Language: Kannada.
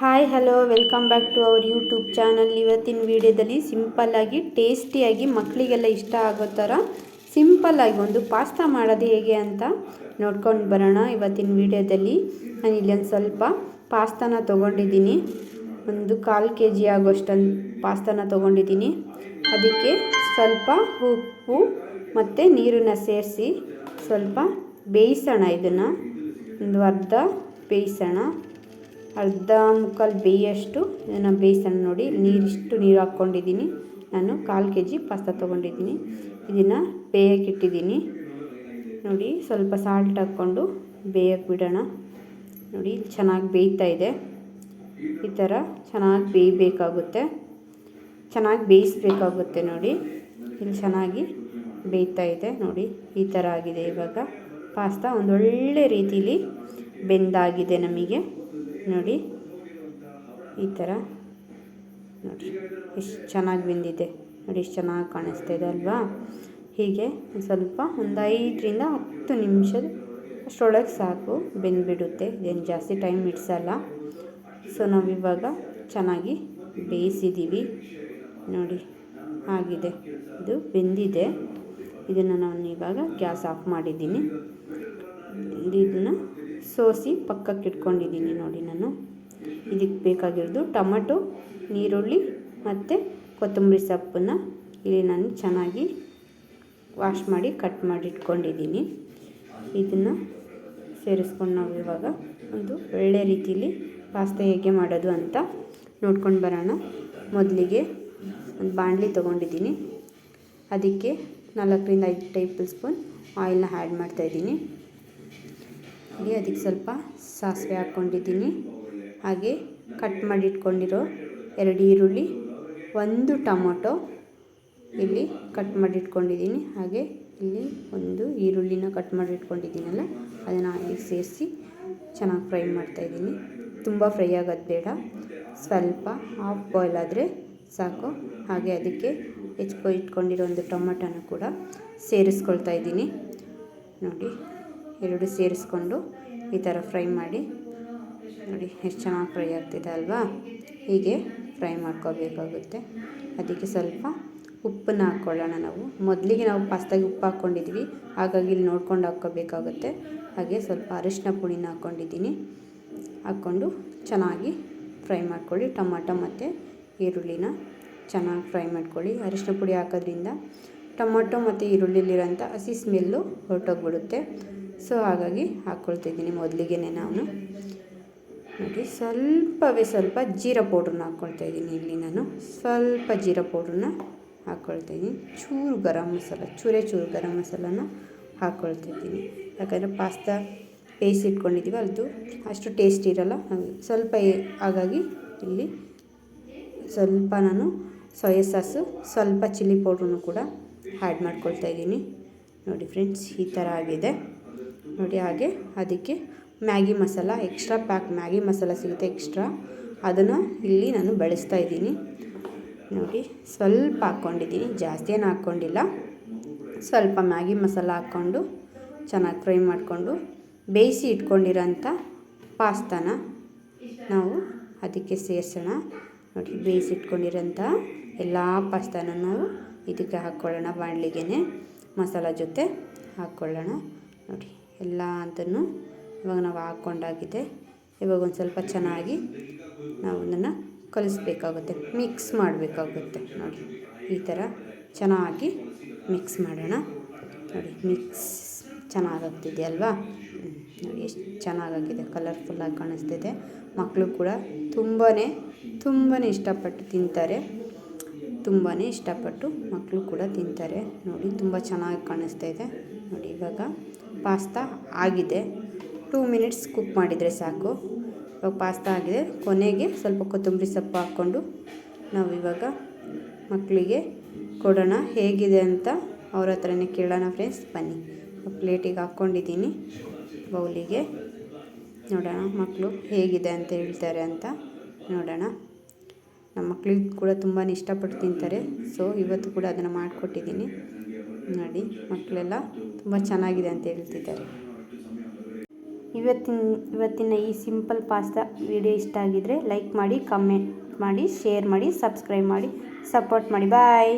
Hi, hello, welcome back to our YouTube channel. ಇವತ್ತಿನ ವಿಡಿಯೋದಲ್ಲಿ ಸಿಂಪಲ್ಲಾಗಿ ಟೇಸ್ಟಿಯಾಗಿ ಮಕ್ಕಳಿಗೆಲ್ಲ ಇಷ್ಟ ಆಗೋ ಥರ ಸಿಂಪಲ್ಲಾಗಿ ಒಂದು ಪಾಸ್ತಾ ಮಾಡೋದು ಹೇಗೆ ಅಂತ ನೋಡ್ಕೊಂಡು ಬರೋಣ ಇವತ್ತಿನ ವಿಡಿಯೋದಲ್ಲಿ. ನಾನು ಇಲ್ಲೊಂದು ಸ್ವಲ್ಪ ಪಾಸ್ತಾನ ತೊಗೊಂಡಿದ್ದೀನಿ. ಒಂದು ಕಾಲು ಕೆ ಜಿ ಆಗೋಷ್ಟೊಂದು ಪಾಸ್ತಾನ ತೊಗೊಂಡಿದ್ದೀನಿ. ಅದಕ್ಕೆ ಸ್ವಲ್ಪ ಉಪ್ಪು ಮತ್ತು ನೀರನ್ನು ಸೇರಿಸಿ ಸ್ವಲ್ಪ ಬೇಯಿಸೋಣ ಇದನ್ನು. ಒಂದು ಅರ್ಧ ಬೇಯಿಸೋಣ. ಅರ್ಧ ಮುಕ್ಕಾಲು ಬೇಯಷ್ಟು ಇದನ್ನು ಬೇಯಿಸೋಣ ನೋಡಿ. ನೀರಿಷ್ಟು ನೀರು ಹಾಕ್ಕೊಂಡಿದ್ದೀನಿ. ನಾನು ಕಾಲು ಕೆ ಜಿ ಪಾಸ್ತಾ ತೊಗೊಂಡಿದ್ದೀನಿ. ಇದನ್ನು ಬೇಯಕ್ಕೆ ಇಟ್ಟಿದ್ದೀನಿ. ನೋಡಿ, ಸ್ವಲ್ಪ ಸಾಲ್ಟ್ ಹಾಕ್ಕೊಂಡು ಬೇಯಕ್ಕೆ ಬಿಡೋಣ. ನೋಡಿ, ಚೆನ್ನಾಗಿ ಬೇಯ್ತಾ ಇದೆ. ಈ ಥರ ಚೆನ್ನಾಗಿ ಬೇಯಬೇಕಾಗುತ್ತೆ. ಚೆನ್ನಾಗಿ ಬೇಯಿಸ್ಬೇಕಾಗುತ್ತೆ ನೋಡಿ. ಇಲ್ಲಿ ಚೆನ್ನಾಗಿ ಬೇಯ್ತಾ ಇದೆ. ನೋಡಿ, ಈ ಥರ ಆಗಿದೆ ಇವಾಗ. ಪಾಸ್ತಾ ಒಂದೊಳ್ಳೆ ರೀತಿಲಿ ಬೆಂದಾಗಿದೆ ನಮಗೆ. ನೋಡಿ. ಈ ಥರ. ನೋಡಿ, ಎಷ್ಟು ಚೆನ್ನಾಗಿ ಬೆಂದಿದೆ. ನೋಡಿ, ಎಷ್ಟು ಚೆನ್ನಾಗಿ ಕಾಣಿಸ್ತಾ ಇದೆ ಅಲ್ವಾ? ಹೀಗೆ ಸ್ವಲ್ಪ ಒಂದು ಐದರಿಂದ ಹತ್ತು ನಿಮಿಷದ ಅಷ್ಟರೊಳಗೆ ಸಾಕು. ಬೆಂದ್ಬಿಡುತ್ತೆ. ಇದೇನು ಜಾಸ್ತಿ ಟೈಮ್ ಇಡ್ಸಲ್ಲ ಸೊ ನಾವಿವಾಗ ಚೆನ್ನಾಗಿ ಬೇಯಿಸಿದ್ದೀವಿ. ನೋಡಿ, ಆಗಿದೆ. ಇದು ಬೆಂದಿದೆ. ಇದನ್ನು ನಾನು ಇವಾಗ ಗ್ಯಾಸ್ ಆಫ್ ಮಾಡಿದ್ದೀನಿ. ಇದನ್ನು ಸೋಸಿ ಪಕ್ಕಕ್ಕೆ ಇಟ್ಕೊಂಡಿದ್ದೀನಿ ನೋಡಿ ನಾನು. ಇದಕ್ಕೆ ಬೇಕಾಗಿರೋದು ಟೊಮಟೊ ನೀರುಳ್ಳಿ ಮತ್ತು ಕೊತ್ತಂಬರಿ ಸೊಪ್ಪನ್ನು ಇಲ್ಲಿ ನಾನು ಚೆನ್ನಾಗಿ ವಾಶ್ ಮಾಡಿ ಕಟ್ ಮಾಡಿ ಇಟ್ಕೊಂಡಿದ್ದೀನಿ. ಇದನ್ನು ಸೇರಿಸ್ಕೊಂಡು ನಾವು ಇವಾಗ ಒಂದು ಒಳ್ಳೆ ರೀತಿಯಲ್ಲಿ ಪಾಸ್ತಾ ಹೇಗೆ ಮಾಡೋದು ಅಂತ ನೋಡ್ಕೊಂಡು ಬರೋಣ. ಮೊದಲಿಗೆ ಒಂದು ಬಾಣಲಿ ತೊಗೊಂಡಿದ್ದೀನಿ. ಅದಕ್ಕೆ ನಾಲ್ಕರಿಂದ ಐದು ಟೇಬಲ್ ಸ್ಪೂನ್ ಆಯಿಲ್ನ ಆ್ಯಡ್ ಮಾಡ್ತಾಯಿದ್ದೀನಿ ಹಾಗೆ ಅದಕ್ಕೆ ಸ್ವಲ್ಪ ಸಾಸಿವೆ ಹಾಕ್ಕೊಂಡಿದ್ದೀನಿ. ಹಾಗೆ ಕಟ್ ಮಾಡಿ ಇಟ್ಕೊಂಡಿರೋ ಎರಡು ಈರುಳ್ಳಿ, ಒಂದು ಟೊಮೊಟೊ ಇಲ್ಲಿ ಕಟ್ ಮಾಡಿ ಇಟ್ಕೊಂಡಿದ್ದೀನಿ ಹಾಗೆ ಇಲ್ಲಿ ಒಂದು ಈರುಳ್ಳಿನ ಕಟ್ ಮಾಡಿ ಇಟ್ಕೊಂಡಿದ್ದೀನಲ್ಲ ಅದನ್ನು ಹಾಗೆ ಸೇರಿಸಿ ಚೆನ್ನಾಗಿ ಫ್ರೈ ಮಾಡ್ತಾಯಿದ್ದೀನಿ ತುಂಬ ಫ್ರೈ ಆಗೋದು ಬೇಡ. ಸ್ವಲ್ಪ ಹಾಫ್ ಬಾಯ್ಲ್ ಆದರೆ ಸಾಕು. ಹಾಗೆ ಅದಕ್ಕೆ ಹೆಚ್ಕೊ ಇಟ್ಕೊಂಡಿರೋ ಒಂದು ಟೊಮೊಟೊನ ಕೂಡ ಸೇರಿಸ್ಕೊಳ್ತಾ ಇದ್ದೀನಿ. ನೋಡಿ. ಎರಡು ಸೇರಿಸ್ಕೊಂಡು ಈ ಥರ ಫ್ರೈ ಮಾಡಿ ನೋಡಿ, ಎಷ್ಟು ಚೆನ್ನಾಗಿ ಫ್ರೈ ಆಗ್ತಿದೆ ಅಲ್ವಾ? ಹೀಗೆ ಫ್ರೈ ಮಾಡ್ಕೋಬೇಕಾಗುತ್ತೆ. ಅದಕ್ಕೆ ಸ್ವಲ್ಪ ಉಪ್ಪನ್ನು ಹಾಕ್ಕೊಳ್ಳೋಣ ನಾವು. ಮೊದಲಿಗೆ ನಾವು ಪಾಸ್ತಾಗಿ ಉಪ್ಪು ಹಾಕ್ಕೊಂಡಿದ್ವಿ. ಹಾಗಾಗಿ ಇಲ್ಲಿ ನೋಡ್ಕೊಂಡು ಹಾಕ್ಕೋಬೇಕಾಗುತ್ತೆ. ಹಾಗೆ ಸ್ವಲ್ಪ ಅರಿಶಿನ ಪುಡಿನ ಹಾಕ್ಕೊಂಡಿದ್ದೀನಿ. ಹಾಕ್ಕೊಂಡು ಚೆನ್ನಾಗಿ ಫ್ರೈ ಮಾಡ್ಕೊಳ್ಳಿ. ಟೊಮಾಟೊ ಮತ್ತು ಈರುಳ್ಳಿನ ಚೆನ್ನಾಗಿ ಫ್ರೈ ಮಾಡ್ಕೊಳ್ಳಿ. ಅರಿಶಿನ ಪುಡಿ ಹಾಕೋದ್ರಿಂದ ಟೊಮೊಟೊ ಮತ್ತು ಈರುಳ್ಳಿಲಿರೋಂಥ ಹಸಿ ಸ್ಮೆಲ್ಲು ಹೊರಟೋಗ್ಬಿಡುತ್ತೆ. ಸೊ, ಹಾಗಾಗಿ ಹಾಕ್ಕೊಳ್ತಿದ್ದೀನಿ ಮೊದಲಿಗೆ ನಾನು. ನೋಡಿ, ಸ್ವಲ್ಪವೇ ಸ್ವಲ್ಪ ಜೀರಾ ಪೌಡ್ರನ್ನ ಹಾಕ್ಕೊಳ್ತಾ ಇದ್ದೀನಿ ಇಲ್ಲಿ ನಾನು. ಸ್ವಲ್ಪ ಜೀರಾ ಪೌಡ್ರನ್ನ ಹಾಕ್ಕೊಳ್ತಾ ಇದ್ದೀನಿ ಚೂರು ಗರಂ ಮಸಾಲ, ಚೂರೇ ಚೂರು ಗರಂ ಮಸಾಲನ ಹಾಕ್ಕೊಳ್ತಾಯಿದ್ದೀನಿ ಯಾಕಂದರೆ ಪಾಸ್ತಾ ಇಟ್ಕೊಂಡಿದ್ದೀವಿ ಅದು ಅಷ್ಟು ಟೇಸ್ಟ್ ಇರೋಲ್ಲ. ಸ್ವಲ್ಪ ಹಾಗಾಗಿ ಇಲ್ಲಿ ಸ್ವಲ್ಪ ನಾನು ಸೋಯಾ ಸಾಸು ಸ್ವಲ್ಪ ಚಿಲ್ಲಿ ಪೌಡ್ರನ್ನು ಕೂಡ ಆ್ಯಡ್ ಮಾಡ್ಕೊಳ್ತಾ ಇದ್ದೀನಿ ನೋಡಿ ಫ್ರೆಂಡ್ಸ್ ಈ ಥರ ಆಗಿದೆ. ನೋಡಿ ಹಾಗೆ ಅದಕ್ಕೆ Maggi masala, extra pack Maggi masala ಸಿಗುತ್ತೆ ಎಕ್ಸ್ಟ್ರಾ. ಅದನ್ನು ಇಲ್ಲಿ ನಾನು ಬಳಸ್ತಾ ಇದ್ದೀನಿ. ನೋಡಿ, ಸ್ವಲ್ಪ ಹಾಕ್ಕೊಂಡಿದ್ದೀನಿ, ಜಾಸ್ತಿ ಏನು ಹಾಕ್ಕೊಂಡಿಲ್ಲ. ಸ್ವಲ್ಪ ಮ್ಯಾಗಿ ಮಸಾಲ ಹಾಕ್ಕೊಂಡು ಚೆನ್ನಾಗಿ ಫ್ರೈ ಮಾಡಿಕೊಂಡು ಬೇಯಿಸಿ ಇಟ್ಕೊಂಡಿರೋಂಥ ಪಾಸ್ತಾನ ನಾವು ಅದಕ್ಕೆ ಸೇರಿಸೋಣ. ನೋಡಿ, ಬೇಯಿಸಿ ಇಟ್ಕೊಂಡಿರೋಂಥ ಎಲ್ಲ ಪಾಸ್ತಾನ ನಾವು ಇದಕ್ಕೆ ಹಾಕ್ಕೊಳ್ಳೋಣ ಬಾಣಲಿಗೆ ಮಸಾಲ ಜೊತೆ ಹಾಕ್ಕೊಳ್ಳೋಣ. ನೋಡಿ. ಎಲ್ಲ ಅಂತನೂ ಇವಾಗ ನಾವು ಹಾಕ್ಕೊಂಡಾಗಿದೆ. ಇವಾಗ ಒಂದು ಸ್ವಲ್ಪ ಚೆನ್ನಾಗಿ ನಾವು ಅದನ್ನು ಕಲಿಸ್ಬೇಕಾಗುತ್ತೆ. ಮಿಕ್ಸ್ ಮಾಡಬೇಕಾಗುತ್ತೆ. ನೋಡಿ, ಈ ಥರ ಚೆನ್ನಾಗಿ ಮಿಕ್ಸ್ ಮಾಡೋಣ. ನೋಡಿ ಮಿಕ್ಸ್ ಚೆನ್ನಾಗಾಗ್ತಿದೆ ಅಲ್ವಾ? ನೋಡಿ, ಎಷ್ಟು ಚೆನ್ನಾಗಾಗಿದೆ. ಕಲರ್ಫುಲ್ಲಾಗಿ ಕಾಣಿಸ್ತಿದೆ. ಮಕ್ಕಳು ಕೂಡ ತುಂಬಾ ತುಂಬಾ ಇಷ್ಟಪಟ್ಟು ತಿಂತಾರೆ. ತುಂಬಾ ಇಷ್ಟಪಟ್ಟು ಮಕ್ಕಳು ಕೂಡ ತಿಂತಾರೆ. ನೋಡಿ, ತುಂಬ ಚೆನ್ನಾಗಿ ಕಾಣಿಸ್ತಾ ಇದೆ. ನೋಡಿ, ಇವಾಗ ಪಾಸ್ತಾ ಆಗಿದೆ. ಟೂ ಮಿನಿಟ್ಸ್ ಕುಕ್ ಮಾಡಿದರೆ ಸಾಕು. ಇವಾಗ ಪಾಸ್ತಾ ಆಗಿದೆ. ಕೊನೆಗೆ ಸ್ವಲ್ಪ ಕೊತ್ತಂಬರಿ ಸೊಪ್ಪು ಹಾಕ್ಕೊಂಡು ನಾವು ಇವಾಗ ಮಕ್ಕಳಿಗೆ ಕೊಡೋಣ. ಹೇಗಿದೆ ಅಂತ ಅವ್ರ ಹತ್ರನೇ ಕೇಳೋಣ ಫ್ರೆಂಡ್ಸ್ ಬನ್ನಿ. ಪ್ಲೇಟಿಗೆ ಹಾಕ್ಕೊಂಡಿದ್ದೀನಿ. ಬೌಲಿಗೆ ನೋಡೋಣ ಮಕ್ಕಳು ಹೇಗಿದೆ ಅಂತ ಹೇಳ್ತಾರೆ ಅಂತ ನೋಡೋಣ. ನಮ್ಮ ಮಕ್ಕಳಿಗೆ ಕೂಡ ತುಂಬಾ ಇಷ್ಟಪಟ್ಟು ತಿಂತಾರೆ. ಸೊ ಇವತ್ತು ಕೂಡ ಅದನ್ನು ಮಾಡಿಕೊಟ್ಟಿದ್ದೀನಿ. ನೋಡಿ ಮಕ್ಕಳೆಲ್ಲ ತುಂಬ ಚೆನ್ನಾಗಿದೆ ಅಂತ ಹೇಳ್ತಿದ್ದಾರೆ. ಇವತ್ತಿನ ಇವತ್ತಿನ ಈ ಸಿಂಪಲ್ ಪಾಸ್ತಾ ವಿಡಿಯೋ ಇಷ್ಟ ಆಗಿದ್ದರೆ ಲೈಕ್ ಮಾಡಿ, ಕಮೆಂಟ್ ಮಾಡಿ, ಶೇರ್ ಮಾಡಿ, ಸಬ್ಸ್ಕ್ರೈಬ್ ಮಾಡಿ, ಸಪೋರ್ಟ್ ಮಾಡಿ. ಬಾಯ್!